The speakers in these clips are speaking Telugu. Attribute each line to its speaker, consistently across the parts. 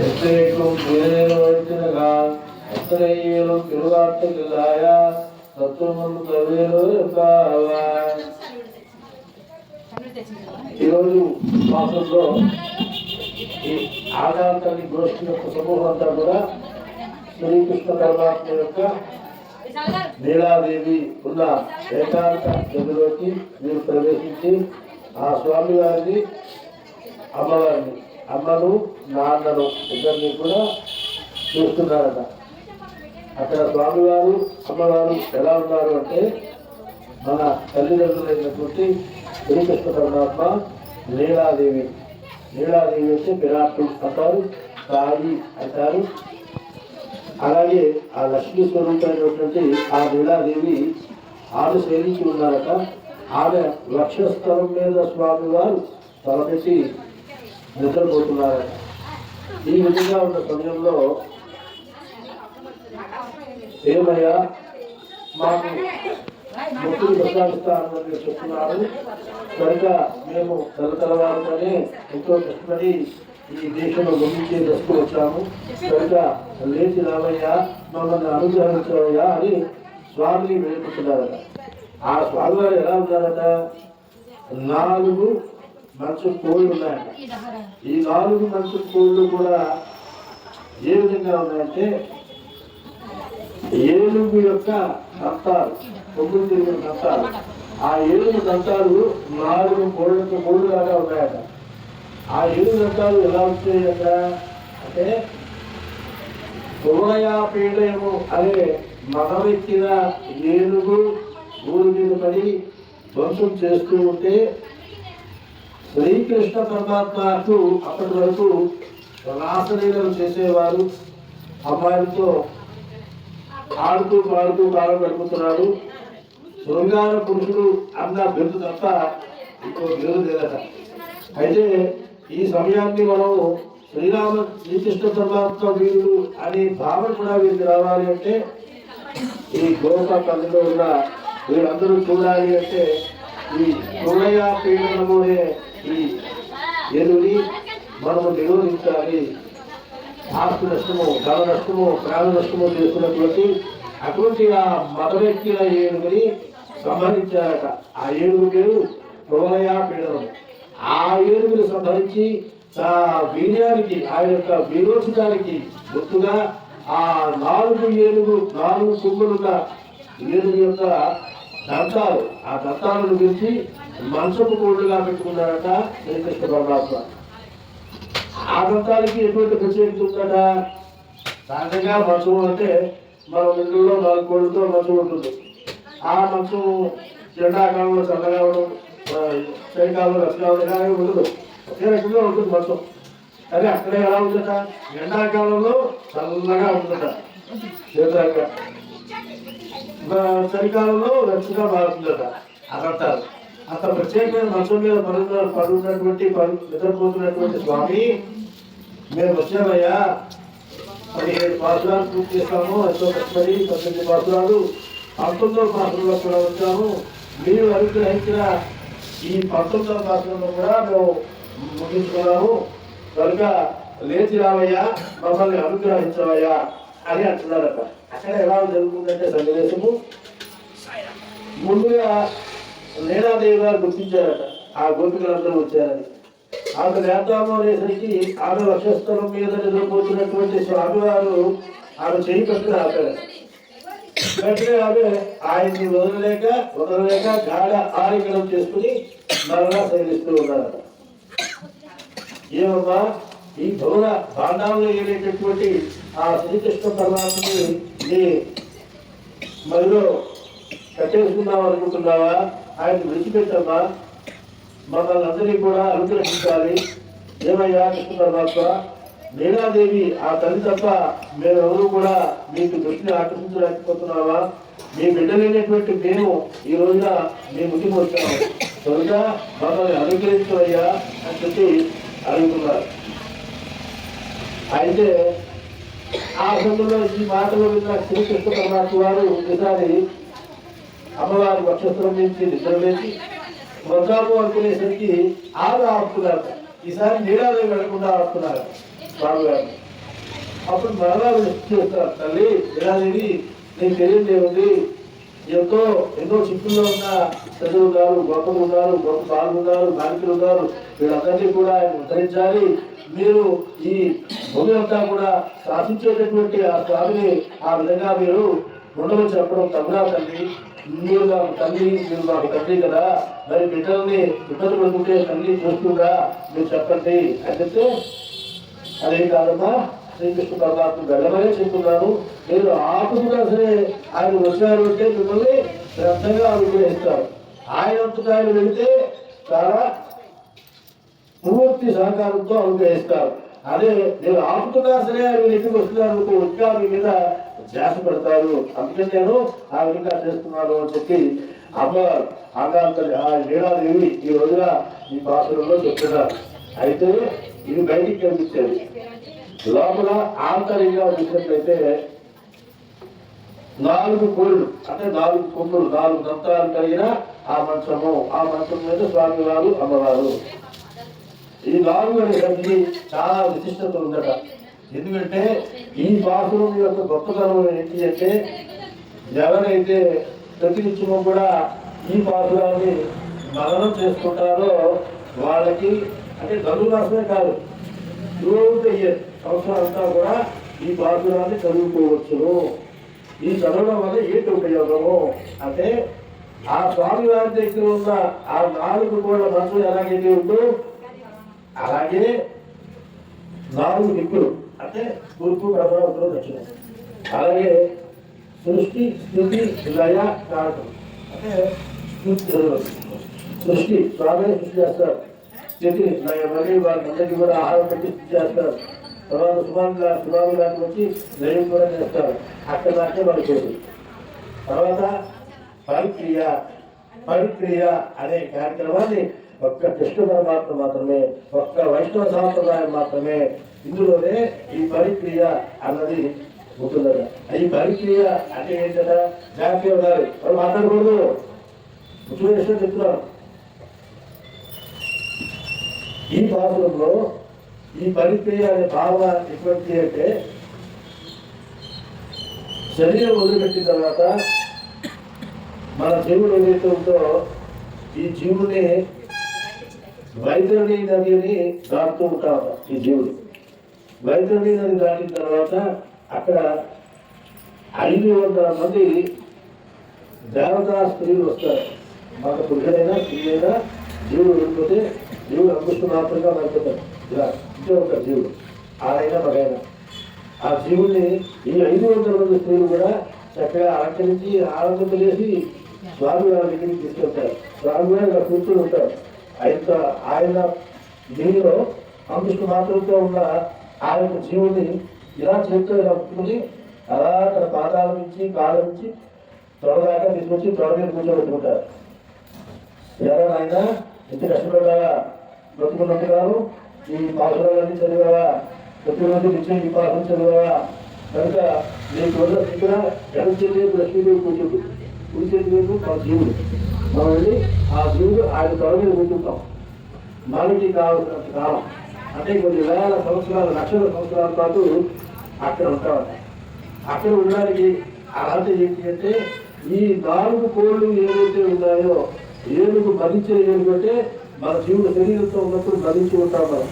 Speaker 1: எத்தனைக்கும் உயிரில் ஒழுத்தினகால் எத்தனையிலும் திருவார்த்தைகளாயா தத்துவம் தவிர இருப்பாவாய் ఈరోజు మాసంలో ఈ ఆధారితని గోష్ఠి యొక్క సమూహం అంతా కూడా శ్రీకృష్ణ పరమాత్మ యొక్క నీలాదేవి ఉన్న ఏకాంత గదిలోకి మీరు ప్రవేశించి ఆ స్వామి వారిని అమ్మవారిని అమ్మను నాన్నను ఇద్దరిని కూడా చూస్తున్నారట. అక్కడ స్వామివారు అమ్మవారు ఎలా ఉన్నారు అంటే మన తల్లిదండ్రులైనటువంటి శ్రీకృష్ణ పరమాత్మ లీలాదేవి. లీలాదేవి అంటే విరాట్ అంటారు సాయి అంటారు అలాగే ఆ లక్ష్మీ స్వరూపమైనటువంటి ఆ లీలాదేవి ఆమె సేవించి ఉన్నారట ఆమె లక్ష్యస్థలం మీద స్వామివారు తలపెట్టి నిద్రపోతున్నారట. ఈ విధంగా ఉన్న సమయంలో ఏమయ్యా? మాకు ముక్కులు ప్రకాశిస్తాను మీరు చెప్తున్నారు. కనుక మేము తలతలవారుతోనే ఎంతో కష్టపడి ఈ దేశంలో గమనించే దశకు వచ్చాము. కనుక లేచి రావయ్యా మమ్మల్ని అనుగ్రహించవయ్యా అని స్వామిని వేడుకుంటున్నారట. ఆ స్వామి వారు ఎలా ఉన్నారట? నాలుగు మంచు కోళ్ళు ఉన్నాయట. ఈ నాలుగు మంచు కోళ్ళు కూడా ఏ విధంగా ఉన్నాయంటే ఏనుగు యొక్క దంతాలు తొమ్మిది తిరిగిన దంతాలు. ఆ ఏడు దంతాలు నాలుగు కోళ్ళకు కోళ్ళు లాగా ఉన్నాయట. ఆ ఏడు దంతాలు ఎలా వచ్చాయట అంటే పీడయము అనే మగవెక్కిన ఏనుగు ఊరి మీద పడి ధ్వంసం చేస్తూ ఉంటే శ్రీకృష్ణ పరమాత్మకు అప్పటి వరకు రాసలీలలు చేసేవారు. అమ్మాయిలతో ఆడుతూ పాడుతూ కాలం గడుపుతున్నాడు శృంగార పురుషుడు అన్న బిరుదు తప్ప ఇంకో బిరుదు లేదట. అయితే ఈ సమయాన్ని మనం శ్రీరామ శ్రీకృష్ణ పరమాత్మ వీరుడు అనే భావన కూడా వీరికి రావాలి అంటే ఈ గోప పల్లెలో ఉన్న వీళ్ళందరూ చూడాలి అంటే ఈ హృదయ పీడనమునే ఈ ఎదురి మనము నిరోధించాలి. ఆస్తి నష్టము ధన నష్టము ప్రాణ నష్టము చేస్తున్నటువంటి అటువంటి ఆ మతవ్యక్తుల ఏనుగుని సంహరించారట. ఆ ఏడుగురు పేరు హృదయ పీడనం ఆ ఏడుగురు సంహరించి ఆ వీర్యానికి ఆ యొక్క వీరోచితానికి గుర్తుగా ఆ నాలుగు ఏనుగు నాలుగు కొమ్ములున్న ఏనుగు యొక్క దంతాలు ఆ దంతాలను గురించి మనసపు కోళ్ళుగా పెట్టుకున్నారట శ్రీకృష్ణ పరమాత్మ. ఆ దంతాలకి ఎటువంటి ప్రత్యేకత ఉందట? సహజంగా మనసు అంటే మనం ఇంట్లో నాలుగు కోళ్ళతో మనసు ఉంటుంది. ఆ మంచు ఎండాకాలంలో చల్లగా ఉండడం చలికాలంలో రసగావడం ఉండగా ఉండదు ఒకే రకంగా ఉంటుంది మంచం కానీ అక్కడే ఎలా ఉందట? ఎండాకాలంలో చల్లగా ఉందట. చలికాలంలో రచ్చగా మారుతుందట. అదంటారు అంత ప్రత్యేకమైన మంచం మీద పరుగు పడున్నటువంటి పడు- నిద్రపోతున్నటువంటి స్వామి మేము వచ్చామయ్యా. పదిహేడు పాసురాలు పూర్తి చేస్తాము. ఎంతో కష్టపడి పద్దెనిమిది పాసురాలు పంతొమ్మిదవ పాసురంలో కూడా వచ్చాము. మీరు అనుగ్రహించిన ఈ పంతొమ్మిదవ పాసురంలో కూడా మేము ముగించుకున్నాము. కనుక లేచి రావయ్యా మమ్మల్ని అనుగ్రహించవయ్యా అని అంటున్నారట. అక్కడ ఎలా జరుగుతుందంటే సన్నివేశము. ముందుగా లీలాదేవి గారు గుర్తించారట. ఆ గోపికలందరూ వచ్చారని. ఆమె వేద్దాము అనేసరికి ఆమె వక్షస్థలం మీద నిద్రపోతున్నటువంటి స్వామివారు ఆమె చేయి పెట్టుకుని ఆపారు వెంటనే ఆమె ఆయన్ని వదలలేక వదలలేక గాఢ ఆలింగనం చేసుకుని మరలా శైలిస్తూ ఉన్నారట. ఏమమ్మా ఈ భవన భాండాల్లో ఏలేటటువంటి ఆ శ్రీకృష్ణ పరమాత్మని నీ మరిలో కట్టేసుకుందాం అనుకుంటున్నావా? ఆయన విడిచిపెట్టమ్మా. మమ్మల్ని అందరినీ కూడా అనుగ్రహించాలి. ఏమయ్యా కృష్ణ పరమాత్మ? లీలాదేవి ఆ తల్లి తప్ప మేమెవరూ కూడా మీకు దృష్టిని ఆకర్షించలేకపోతున్నావా? మీ బిడ్డలైనటువంటి మేము ఈ రోజున మీ ముందుకు వచ్చాము. కనుక మమ్మల్ని అనుగ్రహించవయ్యా అని చెప్పి అడుగుతున్నారు. అయితే ఆ సమయంలో ఈ మాటలు విన్న శ్రీకృష్ణ పరమాత్మ వారు ఈసారి అమ్మవారి నక్షత్రం నుంచి నిద్రలేసి వద్దాము అనుకునేసరికి ఆరు ఆపుతున్నారు. ఈసారి నీడాలు వెళ్ళకుండా ఆపుతున్నారు. స్వామి గారు అప్పుడు మరలా చేస్తారు తల్లి నీడాదేవి నీకు తెలియదేముంది ఎంతో ఎన్నో చిక్కుల్లో ఉన్న ప్రజలు ఉన్నారు గొప్పలు ఉన్నారు గొప్ప బాలు ఉన్నారు బాలికలు ఉన్నారు. వీళ్ళందరినీ కూడా ఆయన ఉద్ధరించాలి. మీరు ఈ భూమి అంతా కూడా శాసించేటటువంటి ఆ స్వామిని ఆ విధంగా మీరు ఉండలు చెప్పడం తగునా తల్లి? మీరు నాకు తల్లి మీరు నాకు తండ్రి కదా. మరి బిడ్డల్ని ఇబ్బంది పడుతుంటే తల్లి చూస్తుందా? మీరు చెప్పండి అని చెప్తే అదే కాదమ్మా శ్రీకృష్ణ పరమాత్మ వెళ్ళమనే చెప్తున్నాను. మీరు ఆపుతున్నా సరే ఆయన వచ్చారు అంటే మిమ్మల్ని శ్రద్ధగా అనుగ్రహిస్తారు. ఆయన అంతటా ఆయన వెళితే చాలా పూర్తి సహకారంతో అనుగ్రహిస్తారు. అదే నేను ఆపుతున్నా సరే ఆయన ఇంటికి వస్తున్నారు అనుకో ఇంకా మీ మీద ధ్యాస పెడతారు అందుకని నేను ఆ విధంగా చేస్తున్నాను అని చెప్పి అమ్మ ఆకాంతరి లీలాదేవి ఈ రోజున ఈ భాషలలో చెప్తున్నారు. అయితే ఇది బయటికి కనిపించేది లోపల ఆంతర్యంగా చూసినట్లయితే నాలుగు కోళ్ళు అంటే నాలుగు కొమ్ములు నాలుగు దంతాలు కలిగిన ఆ మంచము. ఆ మంచం మీద స్వామి వారు అమ్మవారు. ఈ నాలుగు అనే సబ్జీ చాలా విశిష్టత ఉందట. ఎందుకంటే ఈ బాత్రూమ్ యొక్క గొప్పతనం ఏంటి అంటే ఎవరైతే ప్రతినిత్యము కూడా ఈ బాత్రూమ్ని మరణం చేసుకుంటారో వాళ్ళకి అంటే గరువు రాసమే కాదు. త్రూఅవుట్ ద ఇయర్ సంవత్సరం అంతా కూడా ఈ పాసురాన్ని చదువుకోవచ్చును. ఈ చదవడం వల్ల ఏంటి ఉపయోగము? అంటే ఆ స్వామి వారి దగ్గర ఉన్న ఆ నాలుగు కోళ్ళ మనసు ఎలాగైతే ఉందో అలాగే నాలుగు దిక్కులు అంటే తూర్పు పడవ ఉత్తరం దక్షిణం. అలాగే సృష్టి స్థితి లయ కారకం. అంటే సృష్టి- సృష్టి స్వామి సృష్టి చేస్తారు. స్థితి లయ మళ్ళీ వాళ్ళందరికీ కూడా ఆహారం పెట్టి చేస్తారు. తర్వాత సుమారు సుమారు గారికి వచ్చి లయం కూడా చేస్తారు. అక్కడ దాకే వాళ్ళు చేసి తర్వాత పరిక్రియ. పరిక్రియ అనే కార్యక్రమాన్ని ఒక్క కృష్ణ పరమాత్మ మాత్రమే ఒక్క వైష్ణవ సాంప్రదాయం మాత్రమే ఇందులోనే ఈ పరిక్రియ అన్నది ఉంటుందట. ఈ పరిక్రియ అంటే ఏంటంటే? జాతీయ ఉండాలి వాళ్ళు మాట్లాడకూడదు. ముఖ్యమైన విషయం చెప్తున్నారు. ఈ భాషలో ఈ పరిక్రియ అనే భావన ఎటువంటి అంటే శరీరం వదిలిపెట్టిన తర్వాత మన జీవుడు ఏదైతే ఉందో ఈ జీవుని వైద్యుని నదిని దాటుతూ ఉంటాడు ఈ జీవుడు. వైద్యుని నది దాటిన తర్వాత అక్కడ ఐదు వందల మంది దేవతా స్త్రీలు వస్తారు. మన పురుషుడైనా స్త్రీ అయినా జీవుడు వెళ్ళిపోతే జీవుడు అంకుష్ట మాత్రంగా మారిపోతాడు ఇలా ఇంటే ఉంటాడు జీవుడు. ఆడైనా మగైనా. ఆ జీవుడిని ఈ ఐదు వందల మంది స్త్రీలు కూడా చక్కగా అలంకరించి చేసి స్వామి వారి దగ్గరికి తీసుకెళ్తారు. స్వామి వారు ఇలా కూర్చొని ఉంటారు. ఆయన ఆయన దీనిలో అంకుష్ట మాత్రంతో ఉన్న ఆ యొక్క జీవుని ఇలా చేతితో ఇలా పట్టుకుని అలా తన పాదాల నుంచి కాళ్ళ నుంచి త్వరదాకా తీసుకొచ్చి త్వర మీద కూర్చోబెట్టుకుంటారు. ఎవరైనా ఇంత ఎంత కష్టపడ్డావా బ్రతుకున్నట్టుగాను ఈ పాసురాలన్నీ చదివావా? ప్రతిరోజు నిత్యం ఈ పాసులు చదివావా? కనుక నీ వల్ల దగ్గర ఎడం చేతి లక్ష్మీదేవి కూర్చుంది కుడి చేతి వైపు మా జీవుడు. మనం వెళ్ళి ఆ జీవుడు ఆయన త్వర మీద కూర్చుంటాం. మనకి కావాల్సినంత కాలం. అంటే కొన్ని వేల సంవత్సరాలు లక్షల సంవత్సరాల పాటు అక్కడ ఉంటామట అక్కడ ఉండడానికి అర్హత ఏంటి అంటే ఈ నాలుగు కోళ్ళు ఏవైతే ఉన్నాయో ఏనుగు భరించే ఏనుగు అంటే మన జీవుడు శరీరంతో ఉన్నప్పుడు మరించి ఉంటాం మనం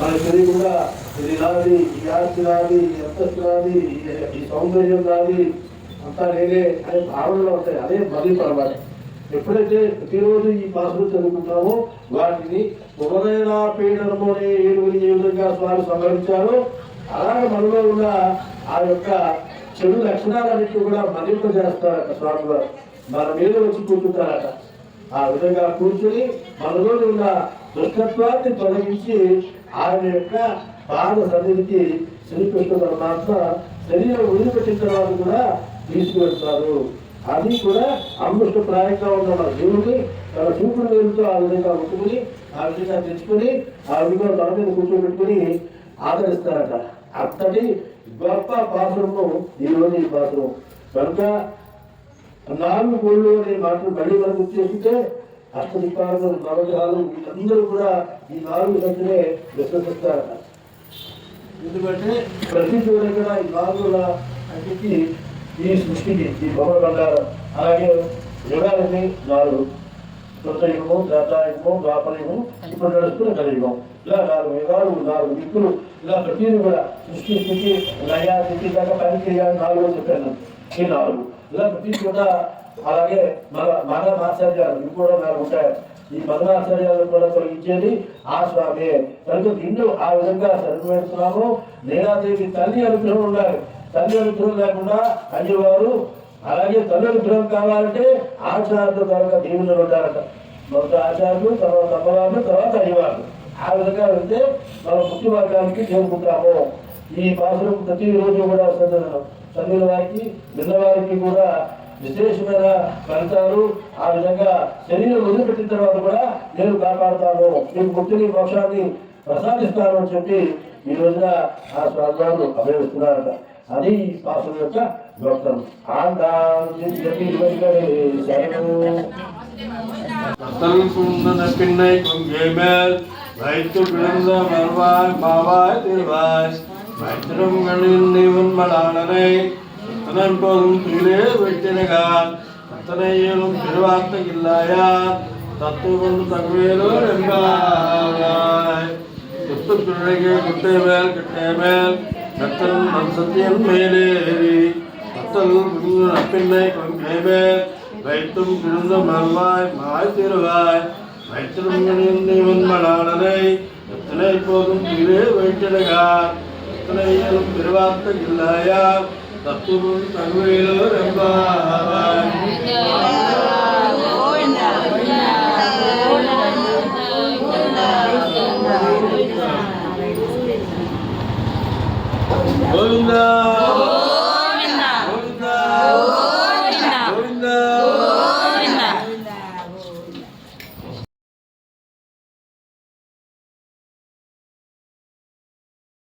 Speaker 1: మన శరీరం కూడా ఇది నాది ఈ ఆస్తి నాది ఈ అంతస్తు నాది ఈ- సౌందర్యం నాది అంతా నేనే అనే భావనలో ఉంటాయి అదే మరీ పరమాలి ఎప్పుడైతే ప్రతిరోజు ఈ పాసులు చదువుకుంటామో వాటిని ఉపనయనా పీడనము అనే ఏనుగుని ఏ విధంగా స్వామి సంహరించారో అలాగే మనలో ఉన్న ఆ యొక్క చెడు లక్షణాలన్నింటినీ కూడా మరింప చేస్తారట స్వామి వారు మన మీద వచ్చి కూర్చుంటారట. ఆ విధంగా కూర్చుని మనలో ఉన్న దుష్టత్వాన్ని తొలగించి ఆయన యొక్క పాద సన్నిధికి శ్రీకృష్ణ పరమాత్మ శరీరం వదిలిపెట్టిన తర్వాత కూడా తీసుకువెళ్తారు. అది కూడా అమృష్ట ప్రాయంగా ఉన్న మన జీవుని తన చూపుడు వేలుతో ఆ విధంగా ముట్టుకుని ఆ విధంగా తెచ్చుకొని ఆ విధంగా తన మీద కూర్చోబెట్టుకుని ఆదరిస్తారట. అంతటి గొప్ప పాత్రము ఈరోజు ఈ పాత్రం కనుక నాలుగు గోళ్ళు అనే మాటలు మళ్ళీ మనం ఉద్దేశించే చేసుకుంటే నవగ్రహాలు వీళ్ళందరూ కూడా ఈ నాలుగు సంఖ్యనే విశ్వసిస్తారట ఎందుకంటే ప్రతి చోట కూడా ఈ నాలుగుల అన్నిటి ఈ సృష్టికి ఈ భవన బంగారం. అలాగే యుగాలని నాలుగు. కృతయుగము దాతాయుగము ద్వాపరయుగము ఇప్పుడు నడుస్తున్న కలియుగం. ఇలా నాలుగు యుగాలు నాలుగు దిక్కులు ఇలా ప్రతిదీ కూడా సృష్టి స్థితి లయా స్థితి దాకా పనికి నాలుగు చెప్పాను. ఈ నాలుగు. ఇలా ప్రతి చోట అలాగే మన మన ఆచార్యాలు ఇవి కూడా నాలుగు ఉంటాయి. ఈ మదనాచార్యాలను కూడా తొలగించేది ఆ స్వామి. కనుక నిన్ను ఆ విధంగా సరిపెడుతున్నాము నేనాదేవి తల్లి అనుగ్రహం ఉండాలి. తల్లి అనుగ్రహం లేకుండా అయ్యేవారు అలాగే తల్లి అనుగ్రహం కావాలంటే ఆచార్యుల తర్వాత దేవుళ్ళు ఉంటారట. మొదట ఆచార్యులు తర్వాత అమ్మవారు తర్వాత అయ్యేవారు ఆ విధంగా వెళ్తే మనం ముఖ్య మార్గానికి చేరుకుంటాము. ఈ భాషలు ప్రతిరోజు కూడా చదివిన వారికి విన్నవారికి కూడా విశేషమైన ఫలితాలు ఆ విధంగా శరీరం వదిలిపెట్టిన తర్వాత కూడా నేను కాపాడుతాను మీకు ముక్తిని మోక్షాన్ని ప్రసాదిస్తాను అని చెప్పి ఈ రోజున ఆ స్వామి అభివరిస్తున్నారట అది ఈ పాసుల యొక్క గొప్పతనం
Speaker 2: கத்தல் குந்தன பின்னை கொங்கே மேல் வைத்து பிறந்த மறுவாய் மாவாய் திருவாய் மற்றவங்களின் நிவன்மலாளனை அத்தனன் போதும் கீழே வைத்திருக்கார் அத்தனையிலும் திருவார்த்தை இல்லாயார் தத்துவம் தகவேலூர் என்பாய் குத்து பிள்ளைக்கு குட்டை மேல் கிட்டே மேல் நத்தன் நம் சத்தியம் மேலேறி நத்தல் முடிந்த நப்பின்னை கொண்டே மேல் வைத்தும் பிறந்த மல்வாய் மாய் திருவாய். வைத்திருந்த நிவன்மலாளனை எத்தனை போதும் கீழே வைத்திருக்கார் எத்தனை ஏழும் திருவார்த்தை இல்லையா தத்துவம் தகுதியிலோ ரெம்பாவாய்